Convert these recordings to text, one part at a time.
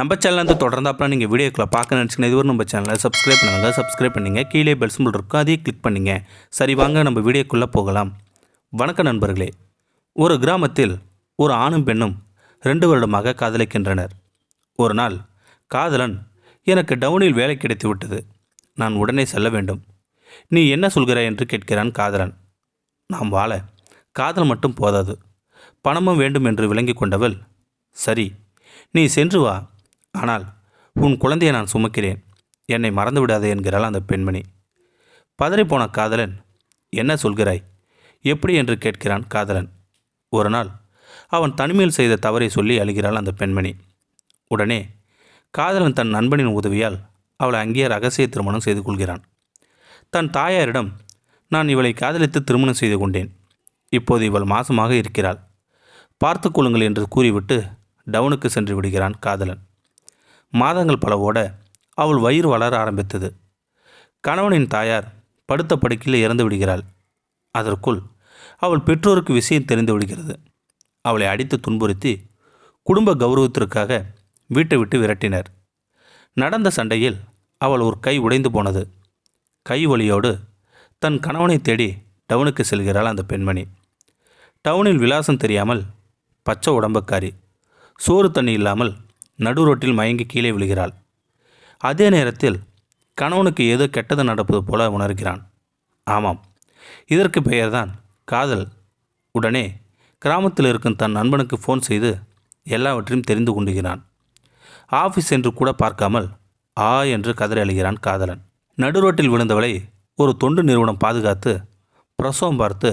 நம்ம சேனல் வந்து தொடர்ந்தாப்பில் நீங்கள் வீடியோக்களை பார்க்க நினச்சிங்கன்னா இதுவரை நம்ம சேனலை சப்ஸ்கிரைப் பண்ணுங்கள் சப்ஸ்கிரைப் பண்ணிங்க. கீழே பெல் சிம்பிள் இருக்கும். அதையும் கிளிக் பண்ணிங்க. சரி வாங்க நம்ம வீடியோக்குள்ளே போகலாம். வணக்கம் நண்பர்களே. ஒரு கிராமத்தில் ஒரு ஆணும் பெண்ணும் ரெண்டு வருடமாக காதலிக்கின்றனர். ஒரு நாள் காதலன் எனக்கு டவுனில் வேலை கிடைத்து விட்டது. நான் உடனே செல்ல வேண்டும். நீ என்ன சொல்கிறாய்? என்று கேட்கிறான் காதலன். நாம் வாழ. காதல் மட்டும் போதாது. பணமும் வேண்டும் என்று விளங்கி கொண்டவள் சரி. நீ சென்று வா. ஆனால் உன் குழந்தையை நான் சுமக்கிறேன். என்னை மறந்து விடாதே என்கிறாள் அந்த பெண்மணி. பதறிப்போன காதலன் என்ன சொல்கிறாய்? எப்படி என்று கேட்கிறான் காதலன். ஒரு நாள் அவன் தனிமையில் செய்த தவறை சொல்லி அழுகிறாள் அந்த பெண்மணி. உடனே காதலன் தன் நண்பனின் உதவியால் அவளை அங்கேயே ரகசிய திருமணம் செய்து கொள்கிறான். தன் தாயாரிடம் நான் இவளை காதலித்து திருமணம் செய்து கொண்டேன். இப்போது இவள் மாசமாக இருக்கிறாள். பார்த்து கொள்ளுங்கள் என்று கூறிவிட்டு டவுனுக்கு சென்று விடுகிறான் காதலன். மாதங்கள் பல ஓட அவள் வயிறு வளர ஆரம்பித்தது. கணவனின் தாயார் படுத்த படுக்கையில் இறந்து விடுகிறாள். அதற்குள் அவள் பெற்றோருக்கு விஷயம் தெரிந்து விடுகிறது. அவளை அடித்து துன்புறுத்தி குடும்ப கௌரவத்திற்காக வீட்டை விட்டு விரட்டினர். நடந்த சண்டையில் அவள் ஒரு கை உடைந்து போனது. கை வலியோடு தன் கணவனை தேடி டவுனுக்கு செல்கிறாள் அந்த பெண்மணி. டவுனில் விலாசம் தெரியாமல் பச்சை உடம்புக்காரி சோறு தண்ணி இல்லாமல் நடு ரோட்டில் மயங்கி கீழே விழுகிறாள். அதே நேரத்தில் கணவனுக்கு ஏதோ கெட்டது நடப்பது போல உணர்கிறான். ஆமாம் இதற்கு பெயர்தான் காதல். உடனே கிராமத்தில் இருக்கும் தன் நண்பனுக்கு ஃபோன் செய்து எல்லாவற்றையும் தெரிந்து கொண்டுகிறான். ஆஃபீஸ் என்று கூட பார்க்காமல் ஆ என்று கதறி அழுகிறான் காதலன். நடுரோட்டில் விழுந்தவளை ஒரு தொண்டு நிறுவனம் பாதுகாத்து பிரசவம் பார்த்து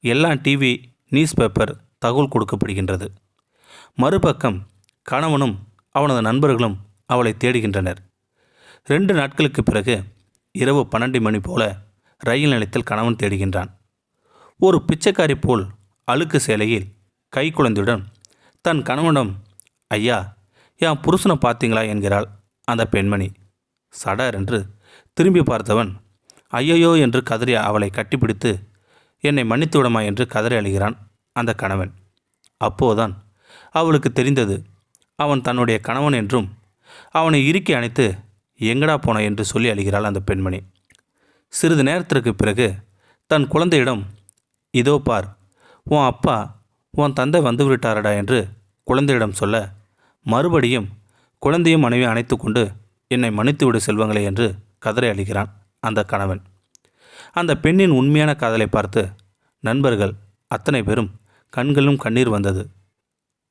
எல்லா டிவி நியூஸ் பேப்பர் தகவல் கொடுக்கப்படுகின்றது. மறுபக்கம் கணவனும் அவனது நண்பர்களும் அவளை தேடுகின்றனர். ரெண்டு நாட்களுக்கு பிறகு இரவு பன்னெண்டு மணி போல ரயில் நிலையத்தில் கணவன் தேடுகின்றான். ஒரு பிச்சைக்காரி போல் அழுக்கு சேலையில் கை குழந்தையுடன் தன் கணவனிடம் ஐயா என் புருஷனை பார்த்தீங்களா? என்கிறாள் அந்த பெண்மணி. சடர் என்று திரும்பி பார்த்தவன் ஐயையோ என்று கதறி அவளை கட்டிப்பிடித்து என்னை மன்னித்து விடமா? என்று கதறி அழுகிறான் அந்த கணவன். அப்போதான் அவளுக்கு தெரிந்தது அவன் தன்னுடைய கணவன் என்றும் அவனை இறுக்கி அணைத்து எங்கடா போன? என்று சொல்லி அழுகிறாள் அந்த பெண்மணி. சிறிது நேரத்திற்கு பிறகு தன் குழந்தையிடம் இதோ பார் உன் அப்பா உன் தந்தை வந்துவிட்டாரடா என்று குழந்தையிடம் சொல்ல மறுபடியும் குழந்தையும் மனைவி அணைத்து கொண்டு என்னை மன்னித்துவிடு செல்வங்களே என்று கதறை அழிகிறான் அந்த கணவன். அந்த பெண்ணின் உண்மையான காதலை பார்த்து நண்பர்கள் அத்தனை பேரும் கண்களும் கண்ணீர் வந்தது.